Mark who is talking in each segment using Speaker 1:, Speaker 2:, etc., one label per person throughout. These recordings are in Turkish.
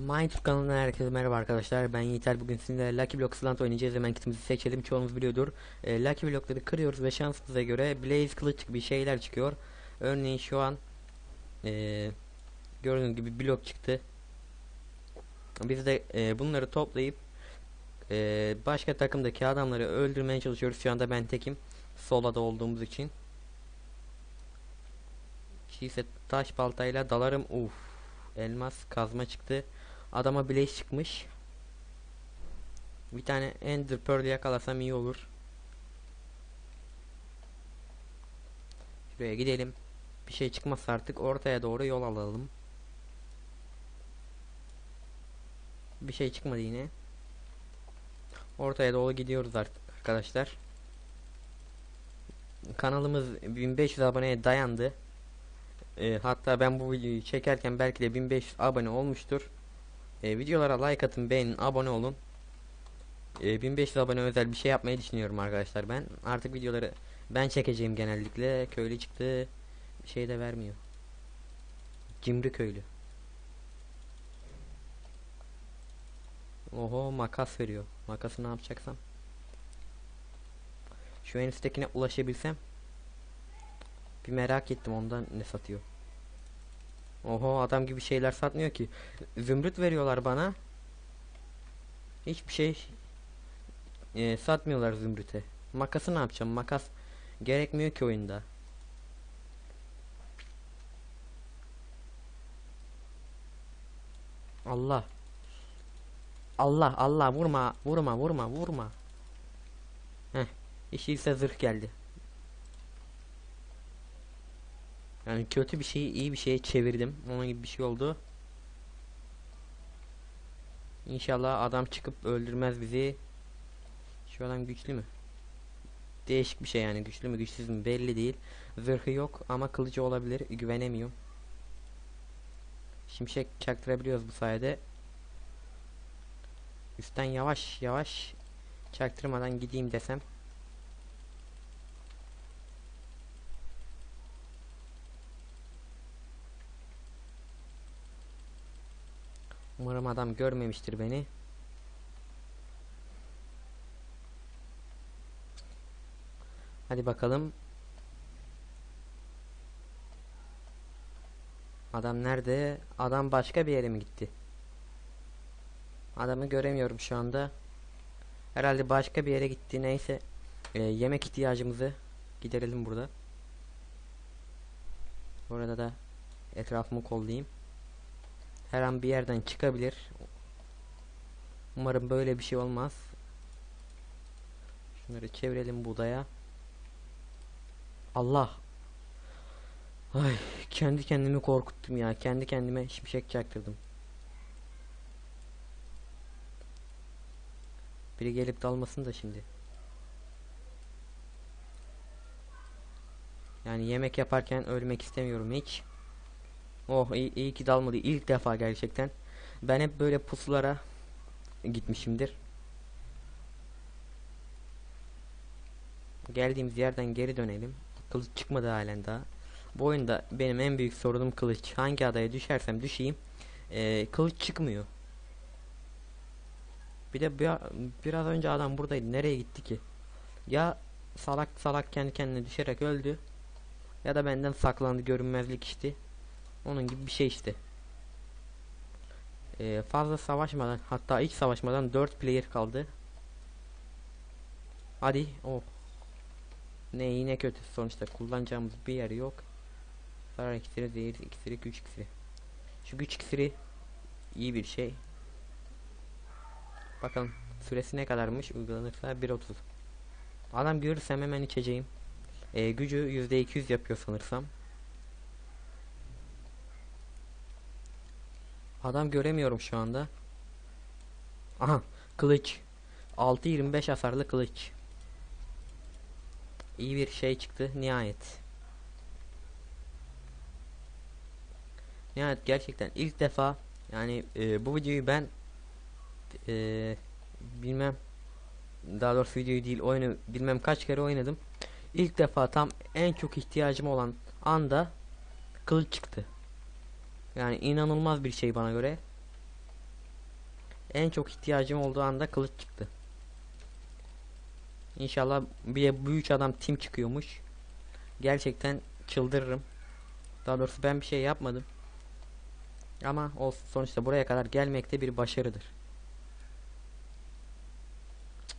Speaker 1: Minecraft kanalından herkese merhaba arkadaşlar. Ben Yiğiter. Bugün sizinle Lucky Block Slant oynayacağız. Hemen kitimizi seçelim. Çoğunuz biliyordur. E, Lucky Block'ları kırıyoruz ve şansımıza göre Blaze kılıç gibi şeyler çıkıyor. Örneğin şu an e, gördüğünüz gibi blok çıktı. Biz de e, bunları toplayıp e, başka takımdaki adamları öldürmeye çalışıyoruz. Şu anda ben tekim. Solada olduğumuz için. ise taş baltayla dalarım. Uf. Elmas kazma çıktı. Adama bileş çıkmış. Bir tane Ender Pearl yakalasam iyi olur. Şuraya gidelim. Bir şey çıkmazsa artık ortaya doğru yol alalım. Bir şey çıkmadı yine. Ortaya doğru gidiyoruz artık arkadaşlar. Kanalımız 1500 aboneye dayandı. Ee, hatta ben bu videoyu çekerken belki de 1500 abone olmuştur. E, videolara like atın, beğenin, abone olun. E, 1500 abone özel bir şey yapmayı düşünüyorum arkadaşlar ben. Artık videoları ben çekeceğim genellikle. Köylü çıktı. Bir şey de vermiyor. Cimri köylü. Oho makas veriyor. Makası ne yapacaksam. Şu en üsttekine ulaşabilsem. Bir merak ettim ondan ne satıyor. Oho adam gibi şeyler satmıyor ki. Zümrüt veriyorlar bana. Hiçbir şey e, satmıyorlar zümrüte. Makası ne yapacağım? Makas gerekmiyor ki oyunda. Allah. Allah Allah vurma vurma vurma vurma. Heh. İşi zırh geldi. Yani kötü bir şeyi iyi bir şeye çevirdim. Onun gibi bir şey oldu. İnşallah adam çıkıp öldürmez bizi. Şu adam güçlü mü? Değişik bir şey yani güçlü mü güçsüz mü belli değil. Zırhı yok ama kılıcı olabilir. Güvenemiyorum. Şimşek çaktırabiliyoruz bu sayede. Üstten yavaş yavaş çaktırmadan gideyim desem. Umarım adam görmemiştir beni. Hadi bakalım. Adam nerede? Adam başka bir yere mi gitti? Adamı göremiyorum şu anda. Herhalde başka bir yere gitti. Neyse. Ee, yemek ihtiyacımızı giderelim burada. Burada da etrafımı kollayayım. Her an bir yerden çıkabilir. Umarım böyle bir şey olmaz. Şunları çevirelim budaya. Allah. Ay kendi kendimi korkuttum ya. Kendi kendime şimşek çaktırdım. Biri gelip dalmasın da şimdi. Yani yemek yaparken ölmek istemiyorum hiç. Oh iyi, iyi ki dalmadı. İlk defa gerçekten. Ben hep böyle pusulara gitmişimdir. Geldiğimiz yerden geri dönelim. Kılıç çıkmadı halen daha. Bu oyunda benim en büyük sorunum kılıç. Hangi adaya düşersem düşeyim ee, kılıç çıkmıyor. Bir de bir, biraz önce adam buradaydı. Nereye gitti ki? Ya salak salak kendi kendine düşerek öldü. Ya da benden saklandı görünmezlik işte. Onun gibi bir şey işte. Ee, fazla savaşmadan hatta hiç savaşmadan 4 player kaldı. Hadi oh. Ne yine kötü sonuçta kullanacağımız bir yer yok. Zarar iksiri, zehir iksiri, güç iksiri. Şu güç iksiri iyi bir şey. Bakalım süresi ne kadarmış uygulanırsa 1.30. Adam görürsem hemen içeceğim. Ee, gücü %200 yapıyor sanırsam. Adam göremiyorum şu anda. Aha kılıç. 6.25 hasarlı kılıç. İyi bir şey çıktı nihayet. Nihayet gerçekten ilk defa yani e, bu videoyu ben e, bilmem daha doğrusu videoyu değil oyunu bilmem kaç kere oynadım. İlk defa tam en çok ihtiyacım olan anda kılıç çıktı. Yani inanılmaz bir şey bana göre. En çok ihtiyacım olduğu anda kılıç çıktı. İnşallah bir üç adam tim çıkıyormuş. Gerçekten çıldırırım. Daha doğrusu ben bir şey yapmadım. Ama olsun sonuçta buraya kadar gelmek de bir başarıdır.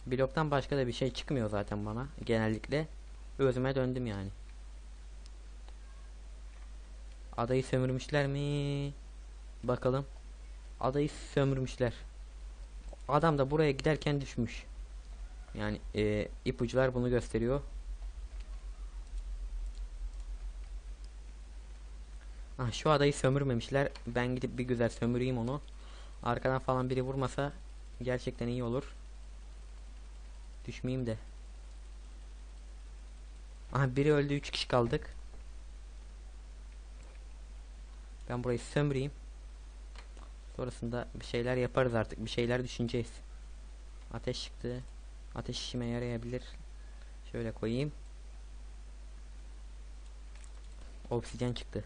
Speaker 1: Bloktan başka da bir şey çıkmıyor zaten bana genellikle. Özüme döndüm yani. Adayı sömürmüşler mi? Bakalım. Adayı sömürmüşler. Adam da buraya giderken düşmüş. Yani e, ipuçlar bunu gösteriyor. Ah, şu adayı sömürmemişler. Ben gidip bir güzel sömüreyim onu. Arkadan falan biri vurmasa gerçekten iyi olur. Düşmeyeyim de. Aha biri öldü 3 kişi kaldık. Ben burayı sömüreyim. Sonrasında bir şeyler yaparız artık. Bir şeyler düşüneceğiz. Ateş çıktı. Ateş işime yarayabilir. Şöyle koyayım. Obsidyen çıktı.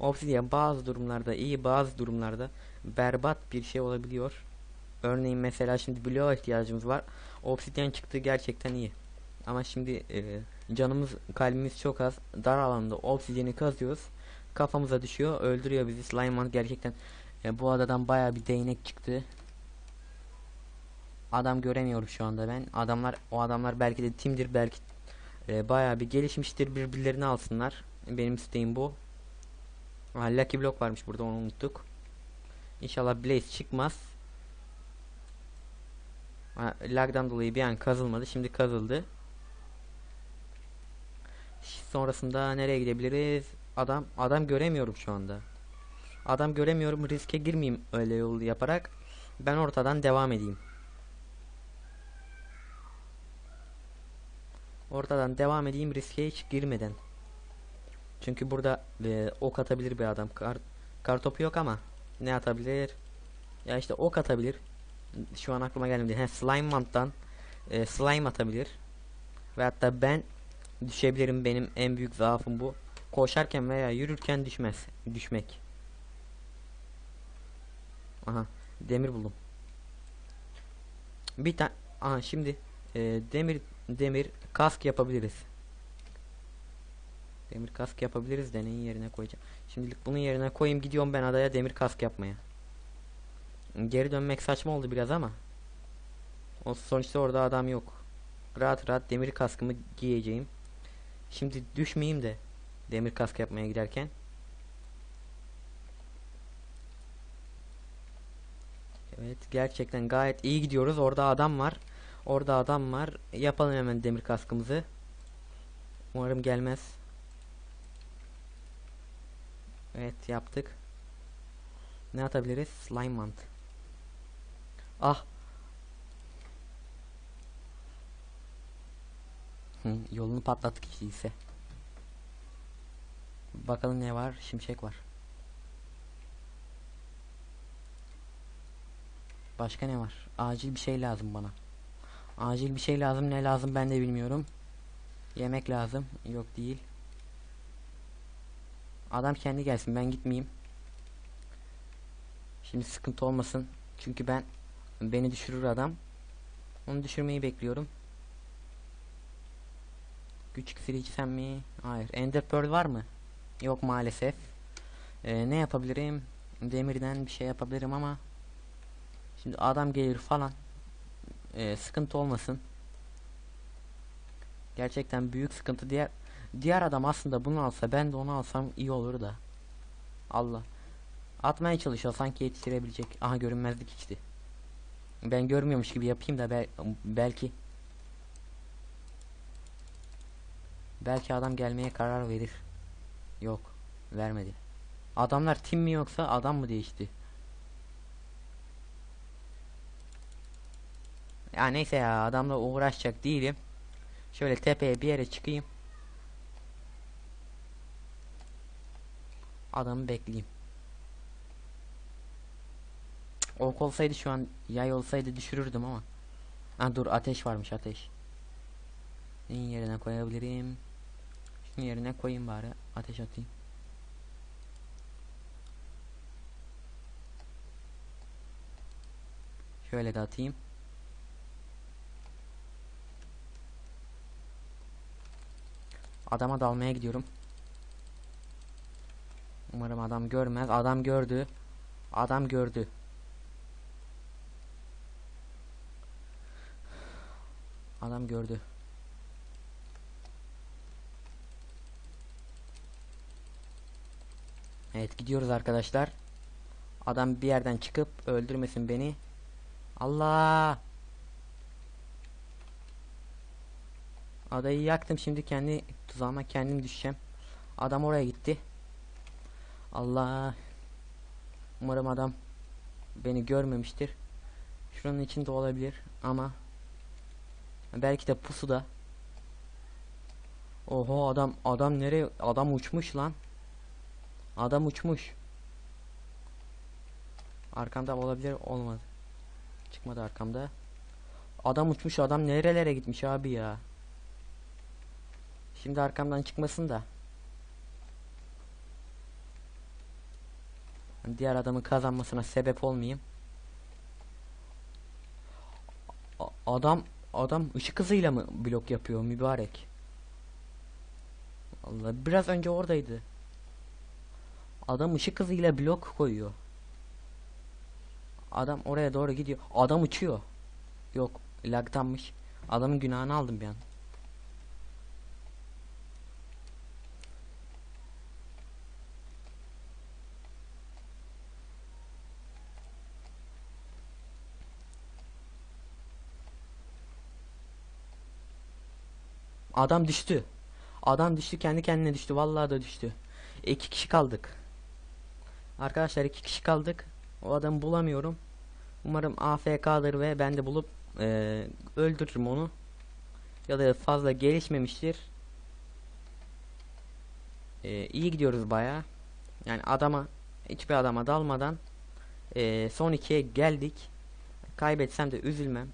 Speaker 1: Obsidyen bazı durumlarda iyi bazı durumlarda berbat bir şey olabiliyor. Örneğin mesela şimdi bloğa ihtiyacımız var. Obsidyen çıktı gerçekten iyi. Ama şimdi e, canımız kalbimiz çok az. Dar alanda obsidyeni kazıyoruz. Kafamıza düşüyor. Öldürüyor bizi. Slimeman gerçekten e, bu adadan baya bir değnek çıktı. Adam göremiyorum şu anda ben. Adamlar o adamlar belki de timdir belki e, baya bir gelişmiştir birbirlerini alsınlar. Benim isteğim bu. Ha, Lucky Block varmış burada onu unuttuk. İnşallah Blaze çıkmaz. Ha, lagdan dolayı bir an kazılmadı. Şimdi kazıldı. Sonrasında nereye gidebiliriz? Adam adam göremiyorum şu anda. Adam göremiyorum. Riske girmeyeyim öyle yol yaparak. Ben ortadan devam edeyim. Ortadan devam edeyim riske hiç girmeden. Çünkü burada e, ok atabilir bir adam. Kar, kar topu yok ama ne atabilir? Ya işte ok atabilir. Şu an aklıma gelmedi. He, slime manttan e, slime atabilir. Ve hatta ben düşebilirim. Benim en büyük zaafım bu. Koşarken veya yürürken düşmez. Düşmek. Aha demir buldum. Bir tane aha şimdi e, demir demir kask yapabiliriz. Demir kask yapabiliriz de neyin yerine koyacağım. Şimdilik bunun yerine koyayım gidiyorum ben adaya demir kask yapmaya. Geri dönmek saçma oldu biraz ama. O sonuçta orada adam yok. Rahat rahat demir kaskımı giyeceğim. Şimdi düşmeyeyim de demir kask yapmaya giderken. Evet gerçekten gayet iyi gidiyoruz. Orada adam var. Orada adam var. Yapalım hemen demir kaskımızı. Umarım gelmez. Evet yaptık. Ne atabiliriz? Slime mant. Ah. Yolunu patlattık ise. Bakalım ne var? Şimşek var. Başka ne var? Acil bir şey lazım bana. Acil bir şey lazım. Ne lazım ben de bilmiyorum. Yemek lazım. Yok değil. Adam kendi gelsin. Ben gitmeyeyim. Şimdi sıkıntı olmasın. Çünkü ben beni düşürür adam. Onu düşürmeyi bekliyorum. Güç iksiri içsem mi? Hayır. Ender Pearl var mı? Yok maalesef. Ee, ne yapabilirim? Demirden bir şey yapabilirim ama Şimdi adam gelir falan ee, sıkıntı olmasın. Gerçekten büyük sıkıntı. Diğer diğer adam aslında bunu alsa ben de onu alsam iyi olur da. Allah. Atmaya çalışıyor sanki yetiştirebilecek. Aha görünmezlik içti. Ben görmüyormuş gibi yapayım da bel belki belki adam gelmeye karar verir. Yok, vermedi. Adamlar tim mi yoksa adam mı değişti? Ya neyse ya adamla uğraşacak değilim. Şöyle tepeye bir yere çıkayım. Adamı bekleyeyim. Ok olsaydı şu an yay olsaydı düşürürdüm ama. Ha dur ateş varmış ateş. Neyin yerine koyabilirim? Yerine koyayım bari. Ateş atayım. Şöyle de atayım. Adama dalmaya gidiyorum. Umarım adam görmez. Adam gördü. Adam gördü. Adam gördü. Evet gidiyoruz arkadaşlar. Adam bir yerden çıkıp öldürmesin beni. Allah! Adayı yaktım şimdi kendi tuzağıma kendim düşeceğim. Adam oraya gitti. Allah! Umarım adam beni görmemiştir. Şuranın içinde olabilir ama belki de pusuda. Oho adam adam nereye adam uçmuş lan. Adam uçmuş. Arkamda olabilir olmadı. Çıkmadı arkamda. Adam uçmuş adam nerelere gitmiş abi ya. Şimdi arkamdan çıkmasın da. Diğer adamın kazanmasına sebep olmayayım. Adam adam ışık hızıyla mı blok yapıyor mübarek? Allah biraz önce oradaydı. Adam ışık hızıyla blok koyuyor. Adam oraya doğru gidiyor. Adam uçuyor. Yok, lagtanmış. Adamın günahını aldım bir an. Adam düştü. Adam düştü kendi kendine düştü. Vallahi da düştü. İki kişi kaldık. Arkadaşlar iki kişi kaldık. O adamı bulamıyorum. Umarım AFK'dır ve ben de bulup eee, öldürürüm onu. Ya da fazla gelişmemiştir. Eee iyi gidiyoruz baya. Yani adama hiçbir adama dalmadan eee, son ikiye geldik. Kaybetsem de üzülmem.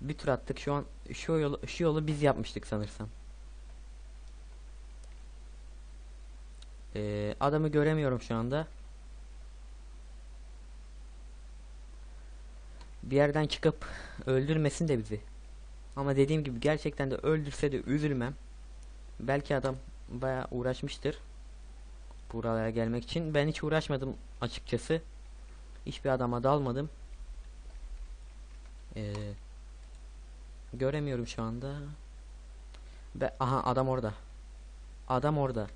Speaker 1: Bir tur attık şu an şu yolu şu yolu biz yapmıştık sanırsam. Eee, adamı göremiyorum şu anda. Bir yerden çıkıp öldürmesin de bizi. Ama dediğim gibi gerçekten de öldürse de üzülmem. Belki adam bayağı uğraşmıştır. Buralara gelmek için. Ben hiç uğraşmadım açıkçası. Hiçbir adama dalmadım. Eee göremiyorum şu anda. Be aha adam orada. Adam orada.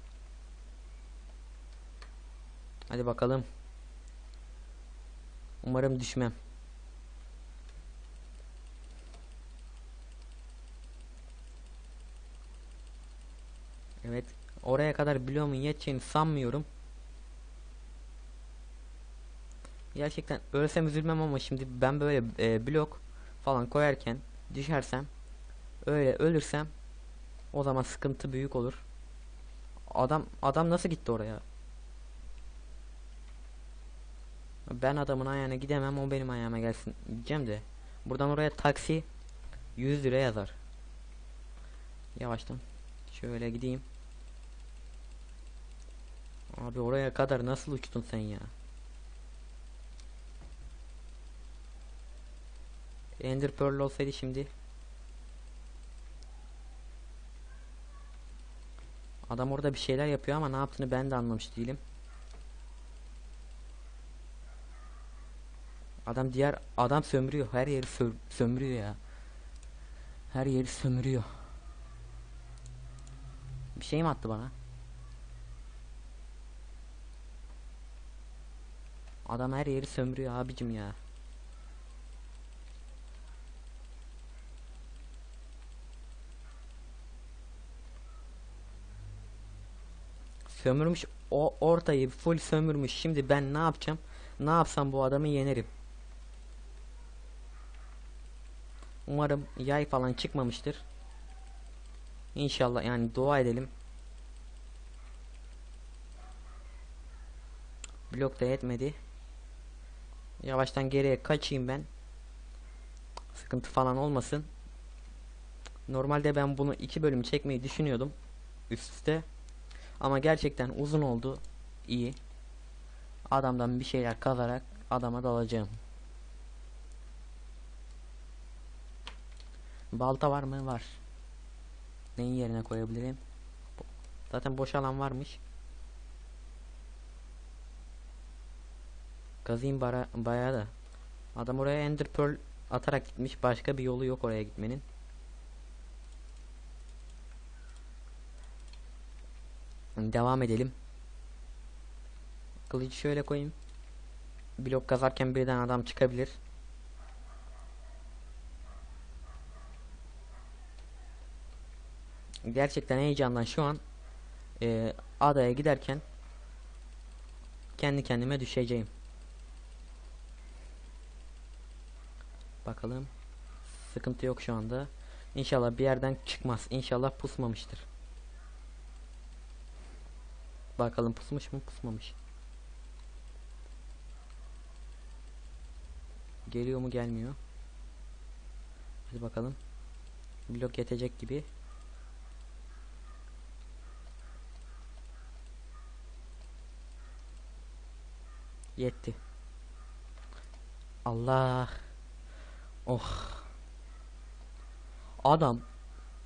Speaker 1: Hadi bakalım. Umarım düşmem. Evet. Oraya kadar bloğumun yeteceğini sanmıyorum. Gerçekten ölsem üzülmem ama şimdi ben böyle e, blok falan koyarken düşersem öyle ölürsem o zaman sıkıntı büyük olur. Adam adam nasıl gitti oraya? Ben adamın ayağına gidemem o benim ayağıma gelsin diyeceğim de buradan oraya taksi 100 lira yazar. Yavaştan şöyle gideyim. Abi oraya kadar nasıl uçtun sen ya? Ender Pearl olsaydı şimdi Adam orada bir şeyler yapıyor ama ne yaptığını ben de anlamış değilim. Adam diğer adam sömürüyor. Her yeri sö sömürüyor ya. Her yeri sömürüyor. Bir şey mi attı bana? Adam her yeri sömürüyor abicim ya. Sömürmüş o ortayı full sömürmüş. Şimdi ben ne yapacağım? Ne yapsam bu adamı yenerim. Umarım yay falan çıkmamıştır. İnşallah yani dua edelim. Blok da yetmedi. Yavaştan geriye kaçayım ben. Sıkıntı falan olmasın. Normalde ben bunu iki bölüm çekmeyi düşünüyordum. Üst üste. Ama gerçekten uzun oldu. İyi. Adamdan bir şeyler kazarak adama dalacağım. Balta var mı? Var. Neyin yerine koyabilirim? Zaten boş alan varmış. Kazayım bara bayağı da. Adam oraya Ender Pearl atarak gitmiş. Başka bir yolu yok oraya gitmenin. Devam edelim. Kılıcı şöyle koyayım. Blok kazarken birden adam çıkabilir. Gerçekten heyecandan şu an e, adaya giderken kendi kendime düşeceğim. Bakalım. Sıkıntı yok şu anda. İnşallah bir yerden çıkmaz. İnşallah pusmamıştır. Bakalım pusmuş mu pusmamış. Geliyor mu gelmiyor. Hadi bakalım. Blok yetecek gibi. Yetti. Allah. Oh. Adam.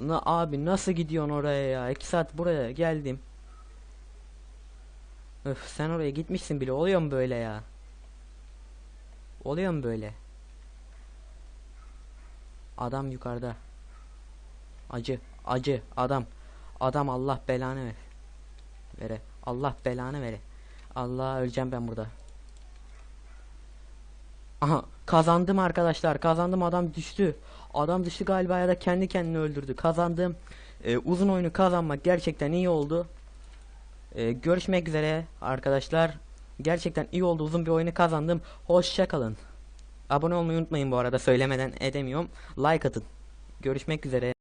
Speaker 1: Na abi nasıl gidiyorsun oraya ya? 2 saat buraya geldim. Öf sen oraya gitmişsin bile. Oluyor mu böyle ya? Oluyor mu böyle? Adam yukarıda. Acı, acı, adam. Adam Allah belanı ver. Vere. Allah belanı vere. Allah öleceğim ben burada. Aha kazandım arkadaşlar. Kazandım adam düştü. Adam düştü galiba ya da kendi kendini öldürdü. Kazandım. Ee, uzun oyunu kazanmak gerçekten iyi oldu. Ee, görüşmek üzere arkadaşlar. Gerçekten iyi oldu. Uzun bir oyunu kazandım. Hoşça kalın. Abone olmayı unutmayın bu arada söylemeden edemiyorum. Like atın. Görüşmek üzere.